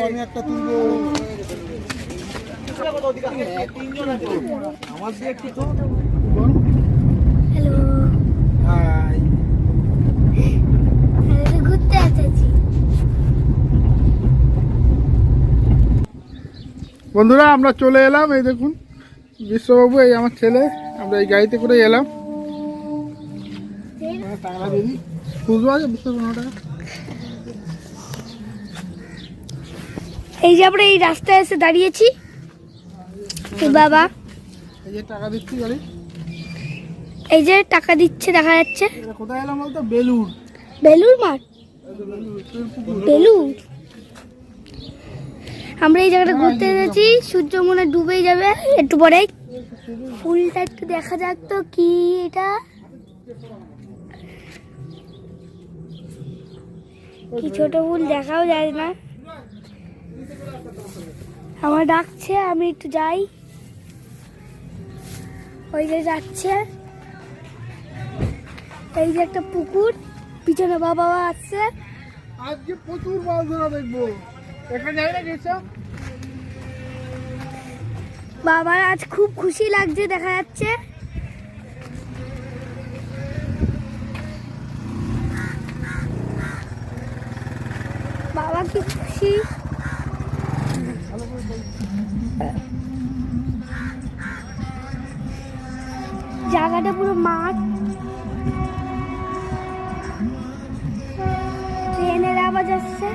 আমি একটা তুলবো আমার দিয়ে একটু তো হ্যালো হাই ঘুরতে এসেছি বন্ধুরা আমরা চলে এলাম এই দেখুন বিশ্ববাবু এই আমার ছেলে আমরা এই গাড়িতে করে এলাম। টাকা দিই আছে টাকা এই যে আমরা এই রাস্তায় এসে দাঁড়িয়েছি। বাবা। এই যে টাকা দিচ্ছি গাড়ি। এই যে টাকা দিচ্ছে দেখা যাচ্ছে। কোথায় এলাম বলতো? বেলুর বেলুর মাঠ? বেলুর আমরা এই জায়গাটা ঘুরতে এসেছি সূর্য মনে ডুবেই যাবে। একটু পরে। ফুলটা একটু দেখা যাক তো কি এটা। কি ছোট ফুল দেখাও যায় না। আমার ডাকছে আমি একটু যাই। ওই যে যাচ্ছে। এই যে একটা পুকুর পিছনে বাবা আসছে আজকে প্রচুর মাছ ধরা দেখব। এখানে যাই না গেছো বাবার আজ খুব খুশি লাগছে দেখা যাচ্ছে। বাবা কি খুশি? জায়গাটা পুরো মাঠ। ট্রেনের আওয়াজ আসছে।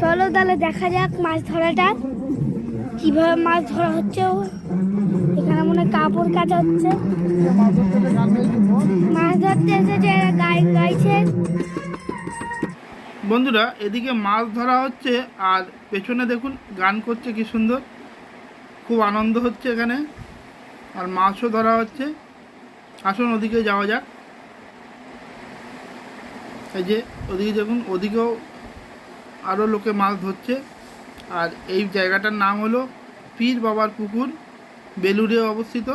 চলো তাহলে দেখা যাক মাছ ধরাটা। কীভাবে মাছ ধরা হচ্ছে এখানে মনে কাপড় কাচা হচ্ছে। মাছ ধরতে এসেছে গাই গাইছে। বন্ধুরা, এদিকে মাছ ধরা হচ্ছে আর পেছনে দেখুন গান করছে কি সুন্দর। খুব আনন্দ হচ্ছে এখানে। আর মাছও ধরা হচ্ছে। আসুন ওদিকে যাওয়া যাক। এই যে ওদিকে দেখুন, ওদিকেও আরও লোকে মাছ ধরছে। আর এই জায়গাটার নাম হলো পীর বাবার পুকুর বেলুড়ে অবস্থিত।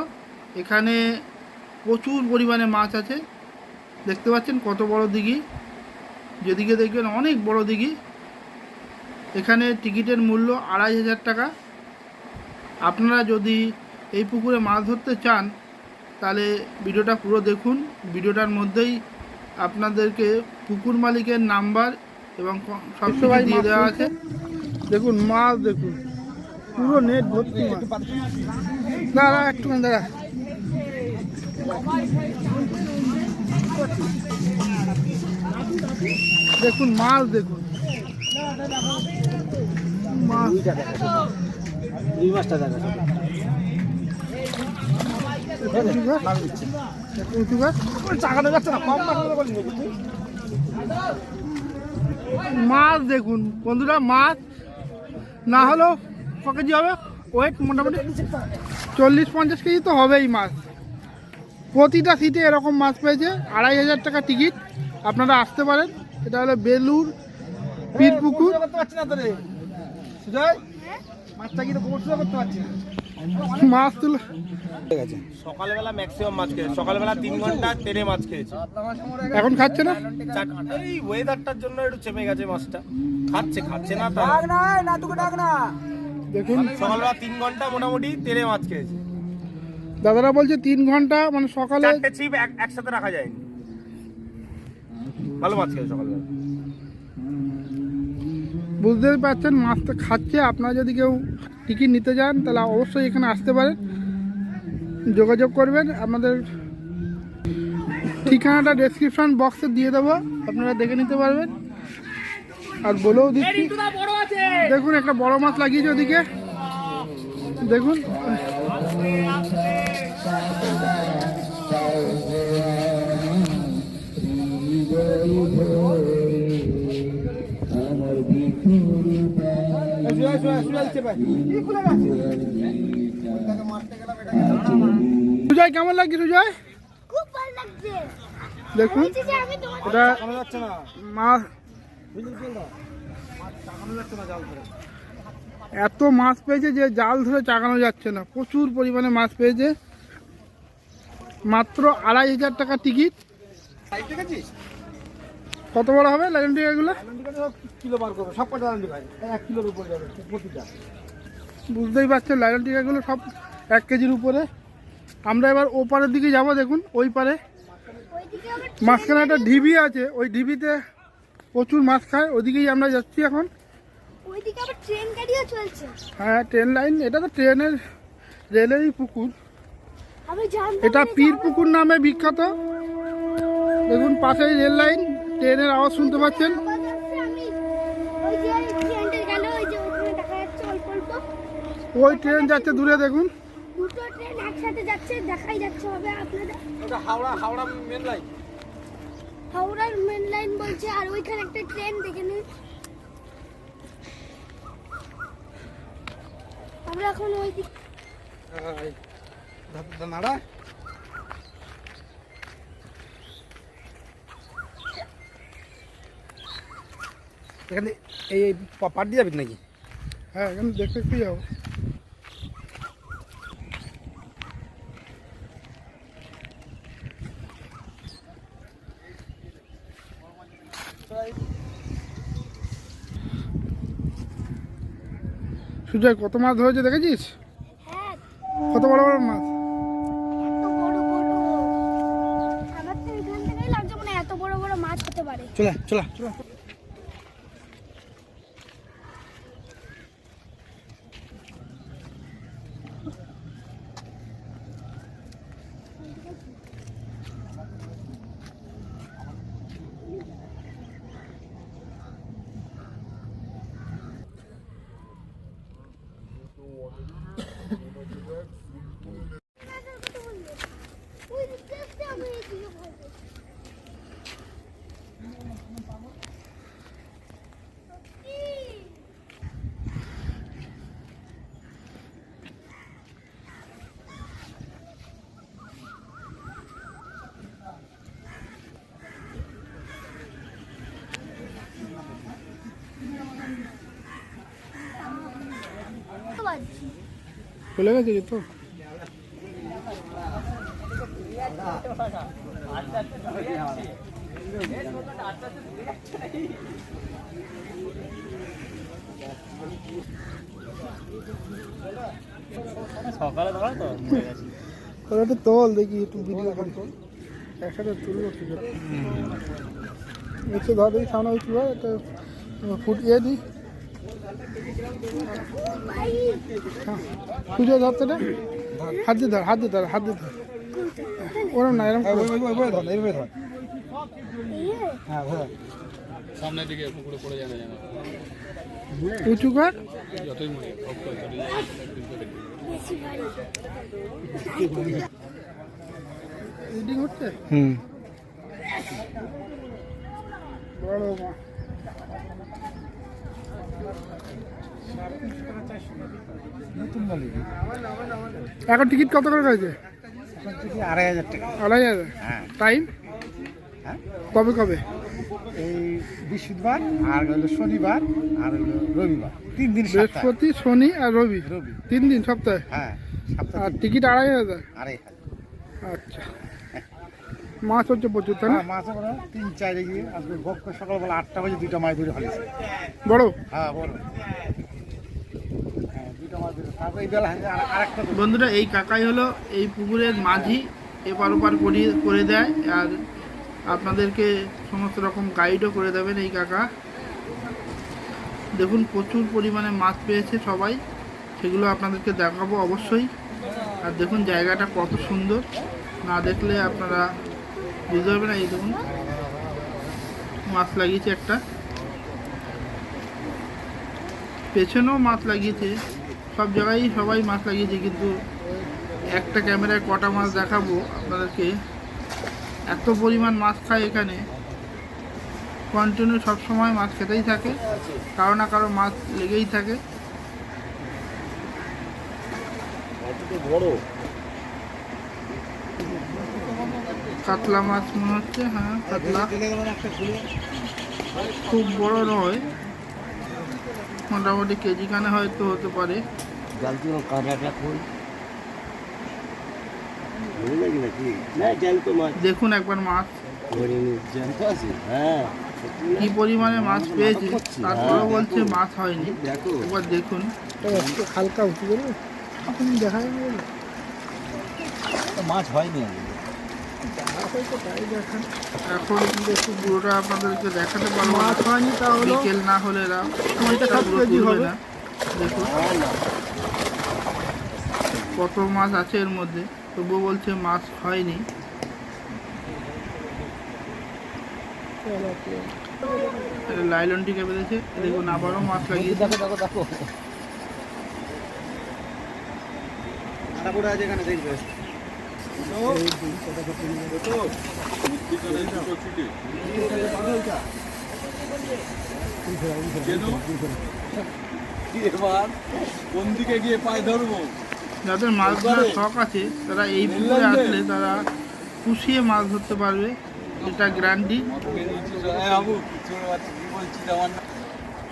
এখানে প্রচুর পরিমাণে মাছ আছে। দেখতে পাচ্ছেন কত বড় দিঘি। যেদিকে দেখবেন অনেক বড় দিঘি। এখানে টিকিটের মূল্য আড়াই হাজার টাকা। আপনারা যদি এই পুকুরে মাছ ধরতে চান তাহলে ভিডিওটা পুরো দেখুন। ভিডিওটার মধ্যেই আপনাদেরকে পুকুর মালিকের নাম্বার এবং ক- সব কিছু দিয়ে দেওয়া আছে। দেখুন মাছ দেখুন। পুরো নেট ভর্তি না দাঁড়া একটুখানি দাঁড়া। দেখুন মাছ দেখুন। না মাছ দেখুন, বন্ধুরা মাছ না হলেও ক কেজি হবে? ওয়েট মোটামুটি চল্লিশ পঞ্চাশ কেজি তো হবেই মাছ। প্রতিটা সিটে এরকম মাছ পেয়েছে, আড়াই হাজার টাকা টিকিট আপনারা আসতে পারেন। এটা হলো বেলুর পীর পুকুর করতে পারছি না তো রে সুজয় মাছটা কিন্তু করতে পারছি না? মাছ তুলে ঠিক আছে সকালবেলা ম্যাক্সিমাম মাছ খেয়েছি। সকালবেলা তিন ঘণ্টা তেরে মাছ খেয়েছি। এখন খাচ্ছে না? এই ওয়েদারটার জন্য একটু চেপে গেছে মাছটা। খাচ্ছে খাচ্ছে না তা ডাক না না তোকে ডাক না। দেখুন। সকালবেলা তিন ঘণ্টা মোটামুটি তেরে মাছ খেয়েছি। দাদারা বলছে তিন ঘণ্টা মানে সকালে চারটে ছিপ এক- একসাথে রাখা যায়নি। ভালো মাছ খেয়েছে সকালবেলা। বুঝতেই পারছেন মাছটা খাচ্ছে। আপনারা যদি কেউ টিকিট নিতে যান তাহলে অবশ্যই এখানে আসতে পারেন। যোগাযোগ করবেন আমাদের ঠিকানাটা ডেসক্রিপশন বক্সে দিয়ে দেবো আপনারা দেখে নিতে পারবেন। আর বলেও দিচ্ছি দেখুন একটা বড় মাছ লাগিয়েছে ওদিকে। দেখুন। সুজয় কেমন লাগছে সুজয়? খুব ভালো লাগছে। দেখুন এটা মাছ চাকানো এত মাছ পেয়েছে যে জাল ধরে চাগানো যাচ্ছে না। প্রচুর পরিমাণে মাছ পেয়েছে। মাত্র আড়াই হাজার টাকা টিকিট কত বড় হবে লাইন টিকাগুলো লালন্ডি কিলো বার করবে সব কটা এক কিলোর উপর যাবে প্রতিটা। বুঝতেই পারছেন লাইন টিকাগুলো সব এক কেজির উপরে। আমরা এবার ও পারের দিকে যাব দেখুন ওই পারে মাঝখানে একটা ঢিবি আছে ওই ঢিবিতে প্রচুর মাছ খায় ওদিকেই আমরা যাচ্ছি এখন। ওইদিকে আবার ট্রেন গাড়িও চলছে। হ্যাঁ ট্রেন লাইন এটা তো ট্রেনের রেলেরই পুকুর। এটা পীর পুকুর নামে বিখ্যাত। দেখুন পাশেই রেল লাইন। ট্রেনের আওয়াজ শুনতে পাচ্ছেন? আমি ওই যে গেল ওই যে ওখানে দেখা যাচ্ছে অল্প অল্প ওই ট্রেন যাচ্ছে দূরে দেখুন। দুটো ট্রেন একসাথে যাচ্ছে দেখাই যাচ্ছে হবে আপনাদের ওটা হাওড়া হাওড়া মেন লাইন হাওড়ার মেন লাইন বলছে আর ওইখানে একটা ট্রেন দেখে নিন। আমরা এখন ওই দিক নাড়া এখানে এই পাট দিয়ে যাবি নাকি? হ্যাঁ এখানে দেখতে একটু যাব। সুজয় কত মাছ ধরেছে দেখেছিস? হ্যাঁ কত বড় বড় মাছ? এত বড় বড় আমার তো এখান থেকেই লাগছে মানে এত বড় বড় মাছ হতে পারে চলে চলা চলা ওই দিকটা আসতে আমি এদিকে ভাববো বাজছি চলে গেছে তো? সকালে তোল দেখি একটু ভিডিও করে। তোল একসাথে তুলবো ধর দেখি সামনে ফুটিয়ে দিই। পুজো ধরতে হাত দিয়ে ধর হাত দিয়ে ধর হাত দিয়ে ধর। ওরম না হ্যাঁ, ধর, এইভাবে ধর। হ্যাঁ, ধর। সামনের দিকে পুকুরে পড়ে যাবে যেন। উঁচু কর। যতই মনে যায় হুম। বড় মা এখন টিকিট কত করে থেকে আড়াই হাজার। টাকা আড়াই হাজার হ্যাঁ। টাইম হ্যাঁ? কবে কবে? এই বৃহস্পতিবার আর হলো শনিবার আর হলো রবিবার। তিন দিন বৃহস্পতি শনি আর রবি। রবি। তিন দিন সপ্তাহে? হ্যাঁ সপ্তাহে আর টিকিট আড়াই হাজার? আড়াই হাজার। আচ্ছা। মাছ হচ্ছে প্রচুর তাই না? হ্যাঁ মাছ আমরা তিন চারে গিয়ে আজকে গপ্প সকালবেলা আটটা বাজে দুইটা মাছ ধরে ফেলেছে। বড়? হ্যাঁ বড়। হ্যাঁ বন্ধুরা এই কাকাই হলো এই পুকুরের মাঝি এপার ওপার করিয়ে করে দেয় আর আপনাদেরকে সমস্ত রকম গাইডও করে দেবেন এই কাকা। দেখুন প্রচুর পরিমাণে মাছ পেয়েছে সবাই সেগুলো আপনাদেরকে দেখাবো অবশ্যই। আর দেখুন জায়গাটা কত সুন্দর। না দেখলে আপনারা বুঝতে পারবেন না এই দেখুন। মাছ লাগিয়েছে একটা। পেছনেও মাছ লাগিয়েছে। সব জায়গায় সবাই মাছ লাগিয়েছে, কিন্তু একটা ক্যামেরায় কটা মাছ দেখাবো আপনাদেরকে। এত পরিমাণ মাছ খায় এখানে। কন্টিনিউ সবসময় মাছ খেতেই থাকে। কারও না কারও মাছ লেগেই থাকে। বড়। কাতলা মাছ মনে হচ্ছে হ্যাঁ কাতলা খুব বড় নয়। মোটামুটি কেজি খানে হয়তো হতে পারে। দেখুন একবার মাছ। হ্যাঁ। কি পরিমাণে মাছ পেয়েছে? তারপরেও বলছে মাছ হয়নি। একবার দেখুন। একটু হালকা উঁচু করবে এখন দেখা মাছ হয়নি। এখন দেখি পুরোটা আপনাদেরকে দেখাতে পারব। মাছ হয়নি তাহলে? বিকেল না হলে এরা সময়টা সাত পুরো কেজি হবে। না। দেখুন। কত মাছ আছে এর মধ্যে? তবুও বলছে মাছ হয়নি। লাইলনটিকে বেঁধেছে। দেখুন আবারও মাছ লাগিয়ে দেখো দেখো দেখো। আটা আছে এখানে দেখবে। কোন দিকে গিয়ে পায়ে ধরবো যাদের মাছ ধরার শখ আছে তারা এই পুকুরে আসলে তারা পুষিয়ে মাছ ধরতে পারবে। এটা গ্যারান্টি।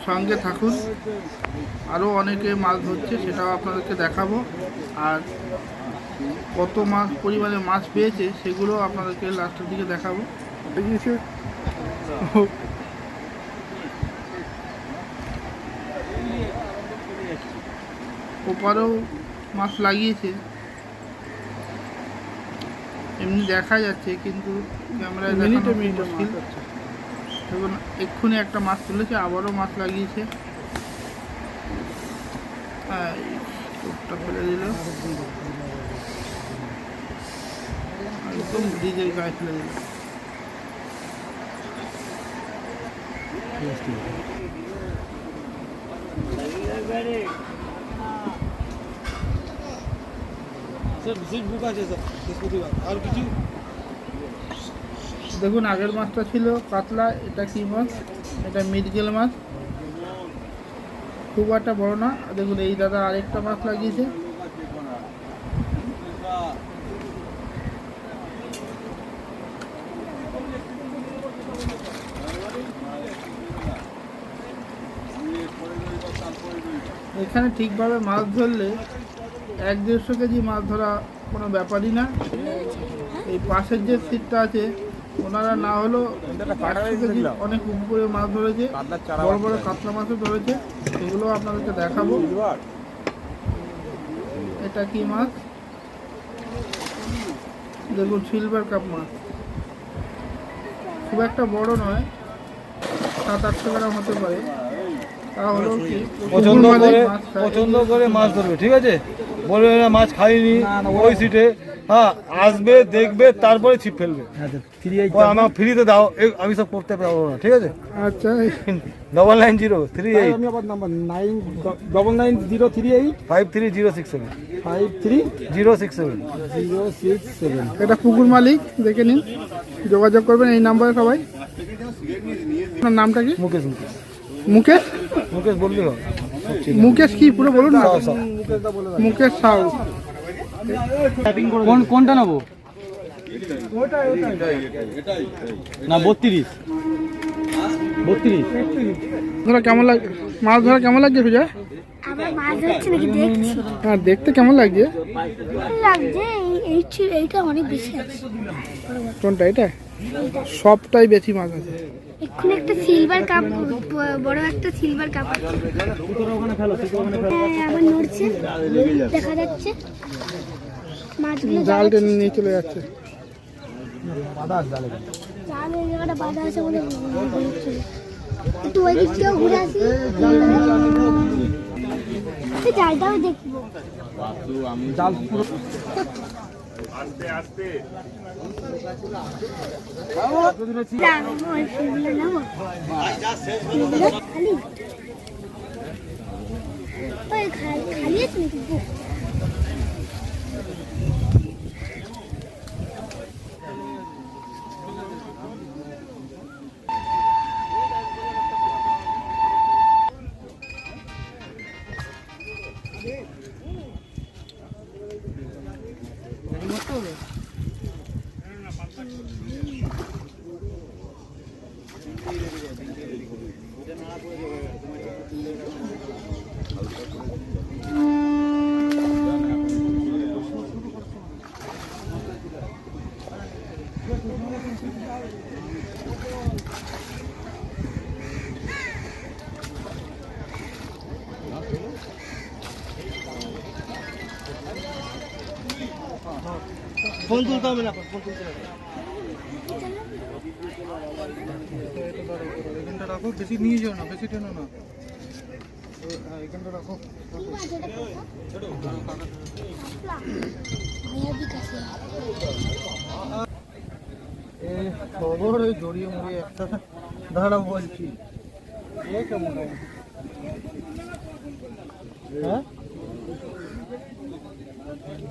সঙ্গে থাকুন। আরও অনেকে মাছ ধরছে সেটাও আপনাদেরকে দেখাবো। আর কত মাছ পরিমাণে মাছ পেয়েছে সেগুলো আপনাদেরকে লাস্টের দিকে দেখাবো। ওপারেও মাছ লাগিয়েছে। এমনি দেখা যাচ্ছে কিন্তু ক্যামেরায় মুশকিল। দেখুন এক্ষুনি একটা মাছ তুলেছে আবারও মাছ লাগিয়েছে। হ্যাঁ ফেলে দিল। একদম গায়ে ফেলে দিল দেখুন আগের মাছটা ছিল কাতলা এটা কি মাছ এটা মিরগেল মাছ খুব একটা বড় না। দেখুন এই দাদা আরেকটা মাছ লাগিয়েছে। এখানে ঠিকভাবে মাছ ধরলে এক দেড়শো কেজি মাছ ধরা কোনো ব্যাপারই না। এই পাশের যে সিটটা আছে, ওনারা না হলেও আটশো কেজি অনেক উপরে মাছ ধরেছে, বড় বড় কাতলা মাছও ধরেছে, সেগুলো আপনাদেরকে দেখাবো। এটা কি মাছ? দেখুন সিলভার কাপ মাছ। খুব একটা বড় নয়, সাত আটশো গ্রাম হতে পারে। পছন্দ করে পছন্দ করে মাছ ধরবে ঠিক আছে? বলবে না মাছ খাইনি ওই সিটে হ্যাঁ আসবে দেখবে তারপরে ছিপ ফেলবে। ও আমার ফ্রিতে দাও আমি সব করতে পারব না ঠিক আছে? আচ্ছা। Double nine zero three eight number nine double nine zero three eight five three zero six seven five three zero six seven zero six seven এটা পুকুর মালিক দেখে নিন। যোগাযোগ করবেন এই নাম্বারে সবাই। আপনার নামটা কি? মুকেশ মুকেশ। মুকেশ? মুকেশ বললি মুকেশ কি পুরো বলুন না। মুকেশ সাউ। কোন কোনটা নেব? না বত্রিশ। বত্রিশ। ধরা কেমন লাগে মাছ ধরা কেমন লাগছে পূজা মাছ ধরছে দেখছি। হ্যাঁ দেখতে কেমন লাগছে? এই- এই এইটা অনেক বেশি কোনটা এটা? সবটাই বেশি মাছ আছে। এক্ষুনি একটা সিলভার কাপ বড় একটা সিলভার কাপ হ্যাঁ আবার নড়ছে। দেখা যাচ্ছে। মাছগুলো জাল টেনে নিয়ে চলে যাচ্ছে। জাল এই জায়গাটা বাঁধা আছে বলে একটু ওই দিক থেকেও ঘুরে আসি। জালটাও দেখব। জাল পুরো। খালি? ওই খালি খালি আছে ফোন তুলতে হবে না, ফোন তুলতে হবে। এখানটা রাখো, বেশি নিয়ে যাও না, বেশি টেনো না। হ্যাঁ এখানটা রাখো। জড়িয়ে মরিয়ে একটা। দাঁড়া বলছি। এ হ্যাঁ?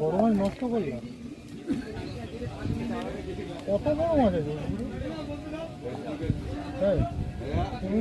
বড় নষ্ট করলাম। কত বড় মাছ আছে হ্যাঁ তুমি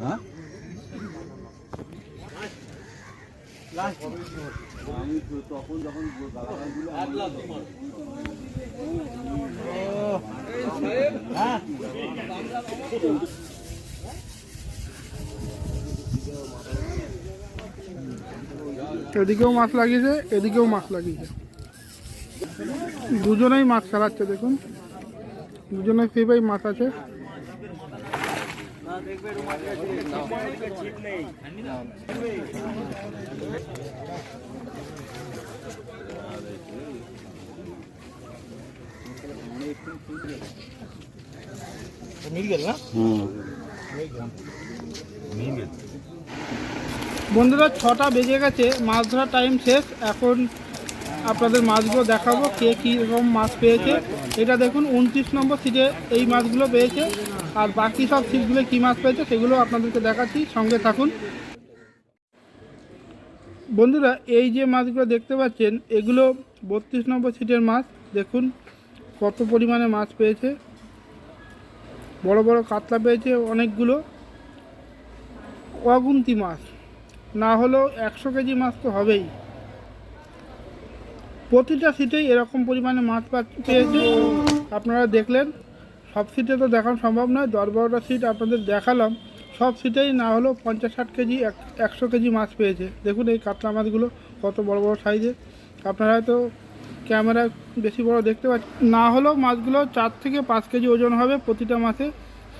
হ্যাঁ? এদিকেও মাছ লাগিয়েছে এদিকেও মাছ লাগিয়েছে। দুজনেই মাছ ছাড়াচ্ছে দেখুন। দুজনেই সেই ভাই মাছ আছে। বন্ধুরা ছটা বেজে গেছে মাছ ধরার টাইম শেষ। এখন আপনাদের মাছগুলো দেখাবো, কে কীরকম মাছ পেয়েছে। এটা দেখুন, উনত্রিশ নম্বর সিটে এই মাছগুলো পেয়েছে। আর বাকি সব সিটগুলো কী মাছ পেয়েছে, সেগুলো আপনাদেরকে দেখাচ্ছি, সঙ্গে থাকুন। বন্ধুরা, এই যে মাছগুলো দেখতে পাচ্ছেন, এগুলো বত্রিশ নম্বর সিটের মাছ। দেখুন, কত পরিমাণে মাছ পেয়েছে। বড় বড় কাতলা পেয়েছে অনেকগুলো। অগুন্তি মাছ। না হলেও একশো কেজি মাছ তো হবেই। প্রতিটা সিটেই এরকম পরিমাণে মাছ পেয়েছে। আপনারা দেখলেন, সব সিটে তো দেখানো সম্ভব নয় দশ বারোটা সিট আপনাদের দেখালাম। সব সিটেই না হলেও পঞ্চাশ ষাট কেজি, এক- একশো কেজি মাছ পেয়েছে। দেখুন এই কাতলা মাছগুলো কত বড় বড় সাইজে আপনারা হয়তো ক্যামেরায় বেশি বড় দেখতে পাচ্ছেন। না হলেও মাছগুলো চার থেকে পাঁচ কেজি ওজন হবে প্রতিটা মাছে।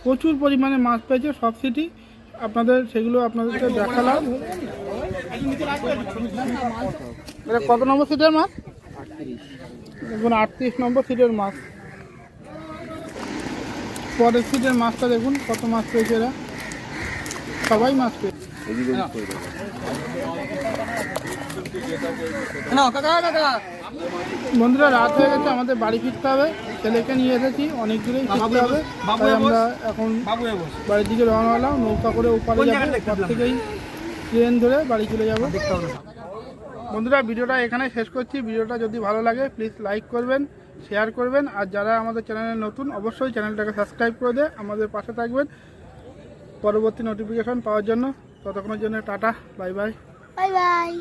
প্রচুর পরিমাণে মাছ পেয়েছে সব সিটি আপনাদের সেগুলো আপনাদেরকে দেখালাম। কত নম্বর সিটের মাছ? দেখুন আটত্রিশ নম্বর সিটের মাছ। পরের সিটের মাছটা দেখুন কত মাছ পেয়েছে এরা। সবাই মাছ পেয়েছে। বন্ধুরা রাত হয়ে গেছে আমাদের বাড়ি ফিরতে হবে। ছেলেকে নিয়ে এসেছি অনেক দূরেই ফিরতে হবে। তাই আমরা এখন বাড়ির দিকে রওনা হলাম। নৌকা করে ওপারে যাব। থেকেই ট্রেন ধরে বাড়ি চলে যাব। বন্ধুরা, ভিডিওটা এখানে শেষ করছি। ভিডিওটা যদি ভালো লাগে প্লিজ লাইক করবেন শেয়ার করবেন। আর যারা আমাদের চ্যানেলে নতুন, অবশ্যই চ্যানেলটাকে সাবস্ক্রাইব করে দেয় আমাদের পাশে থাকবেন। পরবর্তী নোটিফিকেশন পাওয়ার জন্য, ততক্ষণের জন্য tata bye bye bye bye